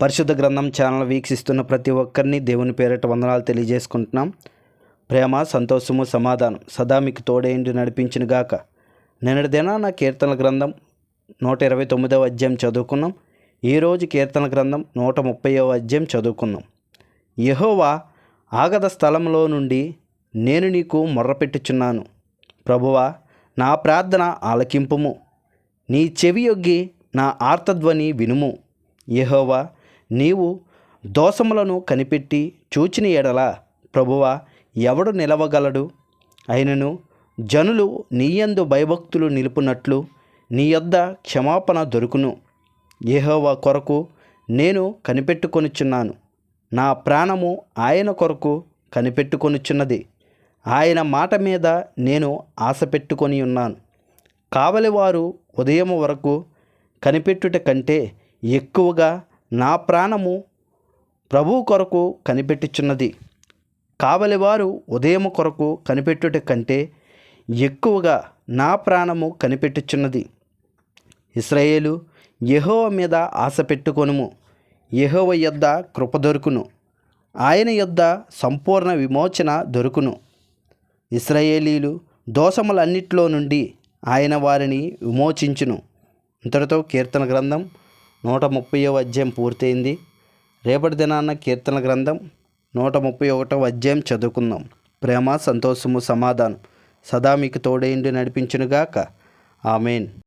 పరిశుద్ధ గ్రంథం ఛానల్ వీక్షిస్తున్న ప్రతి ఒక్కరిని దేవుని పేరిట వందనాలు తెలియజేసుకుంటున్నాం. ప్రేమ సంతోషము సమాధానం సదా మీకు తోడేండి నడిపించిన గాక. నిన్నటి దినాన కీర్తన గ్రంథం నూట ఇరవై తొమ్మిదవ అధ్యాయం చదువుకున్నాం. ఈరోజు కీర్తన గ్రంథం నూట ముప్పైవ అధ్యాయం చదువుకున్నాం. యహోవా ఆగద స్థలంలో నుండి నేను నీకు మొర్రపెట్టుచున్నాను. ప్రభువా నా ప్రార్థన ఆలకింపుము. నీ చెవి యొగ్గి నా ఆర్తధ్వని వినుము. యహోవా నీవు దోషములను కనిపెట్టి చూచిన ఎడల ప్రభువా ఎవడు నిలవగలడు? అయినను జనులు నీయందు భయభక్తులు నిలుపునట్లు నీ యొద్ద క్షమాపణ దొరుకును. ఏహోవా కొరకు నేను కనిపెట్టుకొనిచున్నాను. నా ప్రాణము ఆయన కొరకు కనిపెట్టుకొనుచున్నది. ఆయన మాట మీద నేను ఆశ పెట్టుకొని ఉన్నాను. కావలివారు ఉదయం వరకు కనిపెట్టుట కంటే ఎక్కువగా నా ప్రాణము ప్రభువు కొరకు కనిపెట్టుచున్నది. కావలివారు ఉదయం కొరకు కనిపెట్టుట కంటే ఎక్కువగా నా ప్రాణము కనిపెట్టుచున్నది. ఇస్రాయేలు యహోవ మీద ఆశ పెట్టుకొనుము. యహోవ యొద్ద కృప దొరుకును. ఆయన యొద్ద సంపూర్ణ విమోచన దొరుకును. ఇస్రాయేలీలు దోషములన్నిట్లో నుండి ఆయన వారిని విమోచించును. ఇంతటితో కీర్తన గ్రంథం నూట ముప్పైవ అధ్యాయం పూర్తయింది. రేపటి దినాన్న కీర్తన గ్రంథం నూట ముప్పై ఒకటవ అధ్యాయం చదువుకుందాం. ప్రేమ సంతోషము సమాధానం. సదా మీకు తోడేండి నడిపించునుగాక. ఆమెన్.